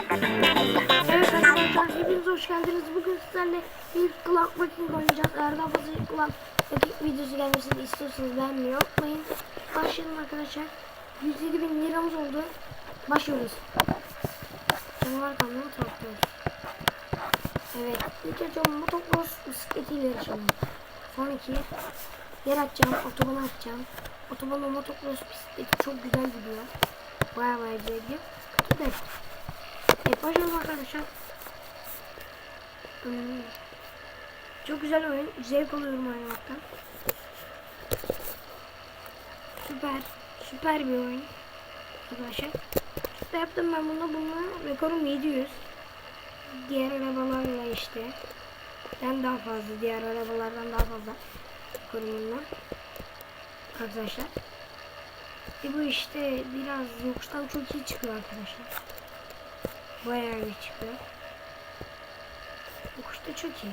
Evet arkadaşlar hepiniz hoş geldiniz. Bugün sizlerle bir Cloud Breaking oynayacağız. Eğer daha fazla Cloud Breaking videosu gelmesini istiyorsanız beğenmeyi unutmayın. Başlayalım arkadaşlar. 107 bin liramız oldu. Başlıyoruz. Canavar kamyonu topluyoruz. Evet. İlk önce motocross bisikletiyle yarışalım. Son iki. Yer açacağım. Otobana açacağım. Otobana motocross bisikleti çok güzel gidiyor. Baya baya güzel gidiyor. Kötü değil. Başlayalım arkadaşlar. Çok güzel oyun. Zevk alıyorum oynamaktan. Süper. Süper bir oyun. Arkadaşlar. İşte yaptım ben bunu. Bunu rekorum 700. Diğer arabalarla işte. Ben daha fazla. Diğer arabalardan daha fazla. Rekorumumla. Arkadaşlar. E bu işte biraz yokuştan çok iyi çıkıyor arkadaşlar. Bayağı iyi çıkıyor. Yokuşta çok iyi.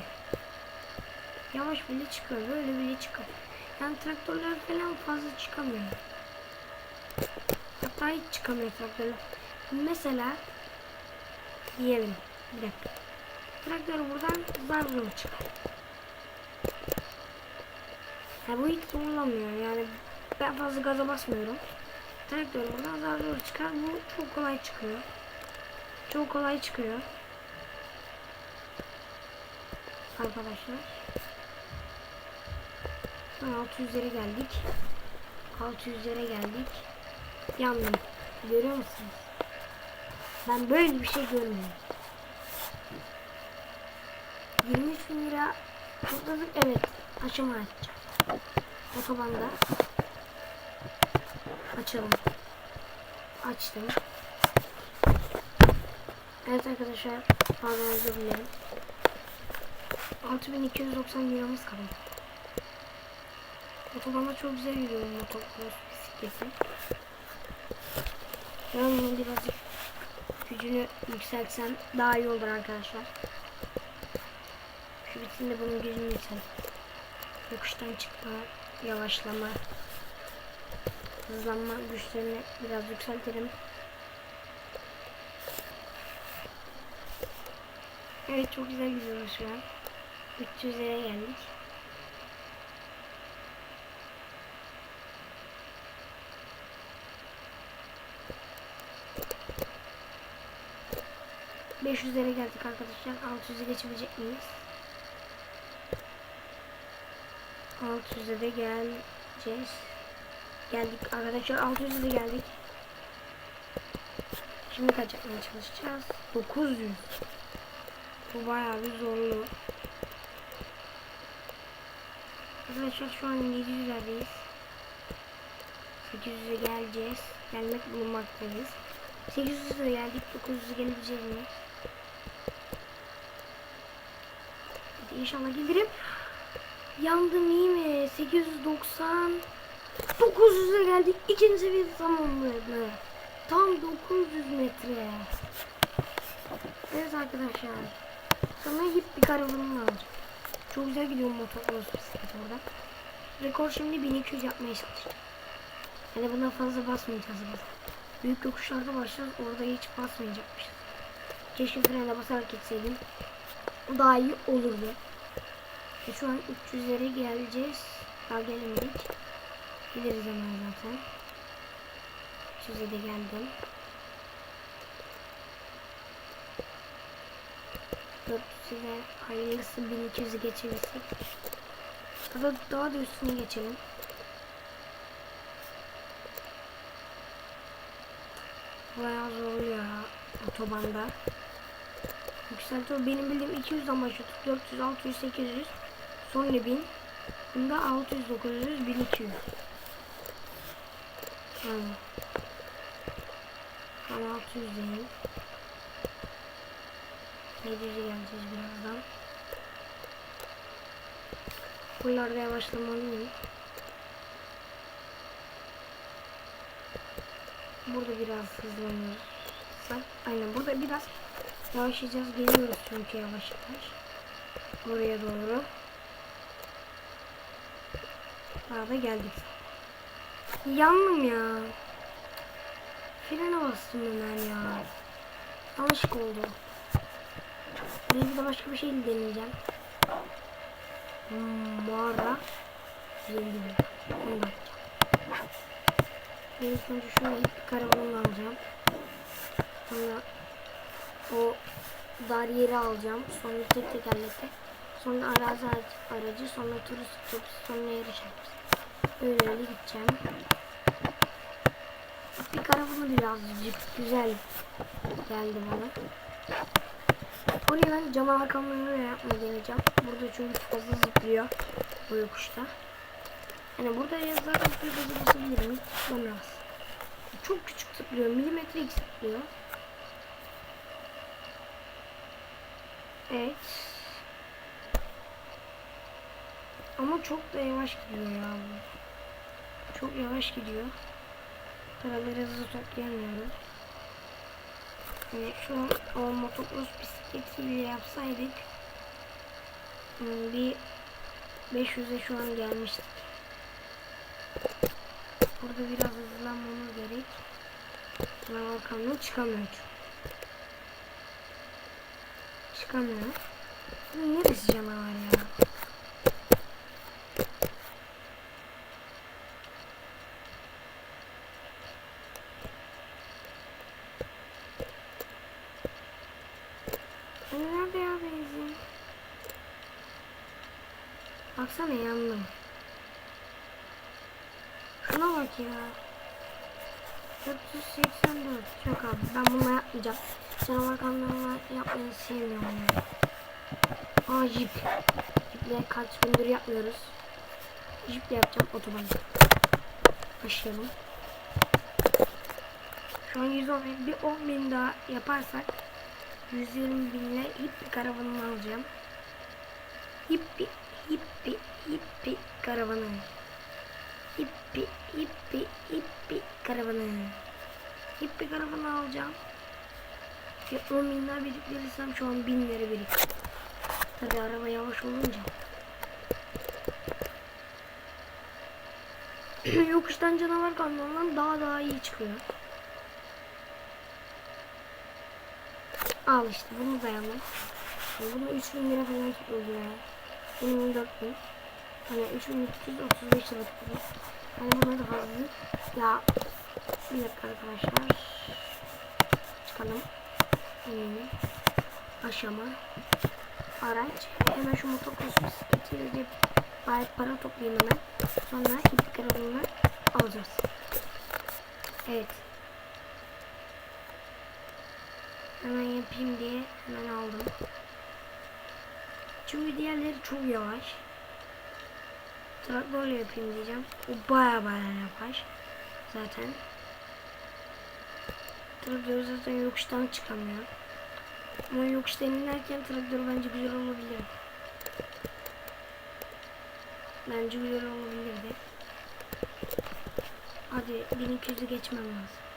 Yavaş bile çıkıyor. Böyle bile çıkıyor. Yani traktörler falan fazla çıkamıyor. Hatta hiç çıkamıyor traktörler. Mesela diyelim bir dakika. Traktör buradan zar zor çıkar. Ha, bu hiç zorlamıyor yani ben fazla gaza basmıyorum. Traktör buradan zar zor çıkar. Bu çok kolay çıkıyor. Çok kolay çıkıyor. Arkadaşlar. Ha, 600'lere geldik. 600'lere geldik. Yandım. Görüyor musunuz? Ben böyle bir şey görmedim. 23 bin lira topladık. Evet. Aşama açacağım. Otobanda. Açalım. Açtım. Evet arkadaşlar. Pardon özür dilerim. 6290 liramız kaldı. Otobanda çok güzel gidiyor motocross bisikleti. Ben onun birazcık gücünü yükseltsem daha iyi olur arkadaşlar. Şu bitsin de bunun gücünü yükselt. Yokuştan çıkma, yavaşlama, hızlanma güçlerini biraz yükseltelim. Evet çok güzel gidiyoruz şu an. 300'lere geldik. Beş yüzlere geldik arkadaşlar. 600'e geçebilecek miyiz? 600'e de geleceğiz. Geldik arkadaşlar 600'e de geldik. Şimdi kaç yapmaya çalışacağız? 900. Bu bayağı bir zorlu. Arkadaşlar şu an 700'lerdeyiz. 800'e geleceğiz. Gelmek bulunmaktayız. 800'e geldik. 900'e gelebileceğiz mi? Hadi inşallah gelirim. Yandım iyi mi? 890 900'e geldik. İkinci seviye tamamladı. Tam 900 metre. Evet arkadaşlar. Sonra git bir karavanım var. Çok güzel gidiyor motocross bisiklet orada. Rekor şimdi 1200 yapmaya çalışacağım. Yani buna fazla basmayacağız biz. Büyük yokuşlarda başlarız. Orada hiç basmayacakmışız. Keşke frene basarak gitseydim. Daha iyi olurdu. E şu an 300'lere geleceğiz. Daha gelemedik. Gideriz hemen zaten. 300'e de geldim. 400'e hayırlısı 1200'ü geçebilsek. Ya da daha da üstüne geçelim. Bayağı zorluyor ya otobanda. Yükseltiyor. Benim bildiğim 200'den başlıyor. 400, 600, 800. Sonra 1000. Bunda 600, 900, 1200. Yani. Ben 600'deyim. 700'e geleceğiz birazdan. Buralarda yavaşlamalıyım. Burada biraz hızlanırsak. Aynen burada biraz yavaşlayacağız. Geliyoruz çünkü yavaş yavaş. Oraya doğru. Daha da geldik. Yandım ya. Frene bastım hemen ya. yanlışlık oldu. Bir de başka bir şey deneyeceğim. Mağara. Zengin. Onu da. Ben ilk önce şunu ip karavanını alacağım. Sonra o dar yeri alacağım. Sonra tek tekerlekli. Sonra arazi aracı-. Sonra turist otobüsü. Sonra yarış arabası. Böyle öyle gideceğim. Bir karavanı birazcık güzel geldi bana. Oraya ben canavar kamyonunu yapmayı deneyeceğim. Burada çünkü fazla zıplıyor bu yokuşta. Yani burada zaten bir becerisi bilirim. Olmaz. Çok küçük zıplıyor. Milimetrelik zıplıyor. Evet. Ama çok da yavaş gidiyor ya bu. Çok yavaş gidiyor. Paraları hızlı toplayamıyorum. Yani şu an o motocross bisikletiyle yapsaydık hmm, bir 500'e şu an gelmiştik. Burada biraz hızlanmamız gerek. Canavar kamyon çıkamıyor. Çıkamıyor. Neresi canavar ya? Hani nerede ya benzin? Baksana yandım. Şuna bak ya. 484. Yok abi ben bununla yapmayacağım. Canavar kamyonla yapmayı sevmiyorum ya. Aa jip. Jiple kaç gündür yapmıyoruz. Jiple yapacağım otoban. Başlayalım. Şu an 110 bin, bir 10 bin daha yaparsak 120 binle hippi karavanını alacağım. Hippi, hippi, hippi karavanı. Hippi, hippi, hippi karavanı. Hippi karavanı alacağım. Bir 10 bin daha biriktirirsem şu an binleri birik. Tabi araba yavaş olunca. Yokuştan canavar kamyondan daha daha iyi çıkıyor. Al işte bunu da yandım. Bunu 3000 lira falan tutuldu ya. Bunun 4000. Hani 3335 lira tutuldu. Hani buna da fazla. Ya bir dakika arkadaşlar. Çıkalım. Hmm. Aşama. Araç. Hemen şu motocross bisikletiyle de bari para toplayayım hemen. Sonra ip karavanını alacağız. Evet. Hemen yapayım diye hemen aldım. Çünkü diğerleri çok yavaş. Traktörle yapayım diyeceğim. O baya baya yavaş. Zaten. Traktör zaten yokuştan çıkamıyor. Ama yokuştan inerken traktör bence güzel olabilir. Bence güzel olabilirdi. Hadi 1200'ü geçmem lazım.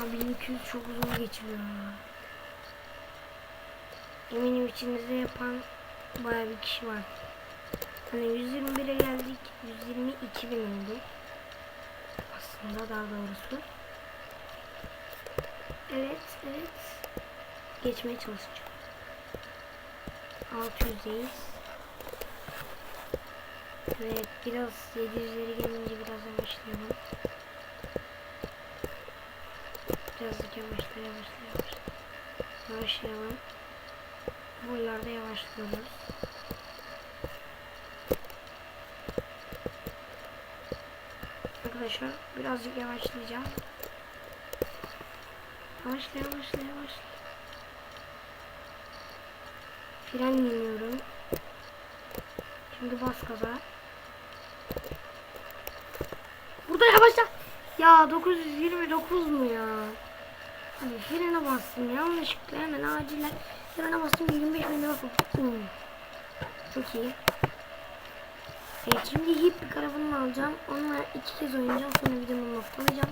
Abi 1200 çok uzun geçmiyor. Eminim içimizde yapan baya bir kişi var. Hani 121'e geldik. 122 bin oldu. Aslında daha doğrusu. Evet, evet. Geçmeye çalışacağım. 600'deyiz. Evet, biraz 700'leri gelince biraz yavaşlayalım. Birazcık yavaşla yavaşla yavaşla. Yavaşlayalım. Buralarda yavaşlıyoruz. Arkadaşlar birazcık yavaşlayacağım. Yavaşla yavaşla yavaşla. Fren yemiyorum. Şimdi bas gaza. Burada yavaşla. Ya 929 mu ya? Hadi frene bastım yanlışlıkla hemen acilen frene bastım 25 bin lira tuttum. Çok iyi. Evet şimdi hip bir karavanını alacağım. Onunla iki kez oynayacağım sonra videomu noktalayacağım.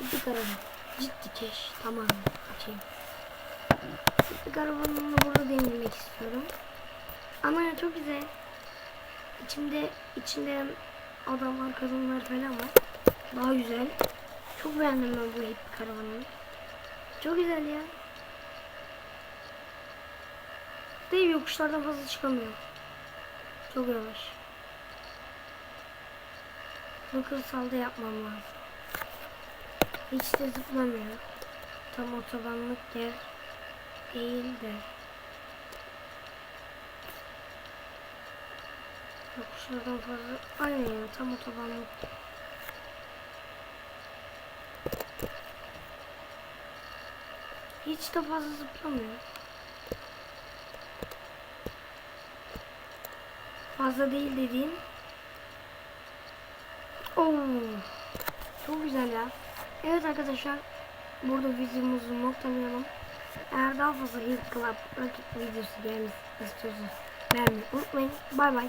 Hip bir karavan. Ciddi keş. Tamam. Açayım. Hip bir karavanını burada denemek istiyorum. Ama çok güzel. İçimde içinde adamlar kadınlar falan var. Daha güzel. Çok beğendim ben bu hip karavanını. Çok güzel ya. Değil yokuşlardan fazla çıkamıyor. Çok yavaş. Bunu kırsalda yapmam lazım. Hiç de zıplamıyor. Tam otobanlık yer değil de. Yokuşlardan fazla. Aynen ya tam otobanlık. Hiç de fazla zıplamıyor. Fazla değil dediğim. Oo. Çok güzel ya. Evet arkadaşlar. Burada videomuzu noktalayalım. Eğer daha fazla Hit Club rakip videosu gelmesi istiyorsanız beğenmeyi unutmayın. Bay bay.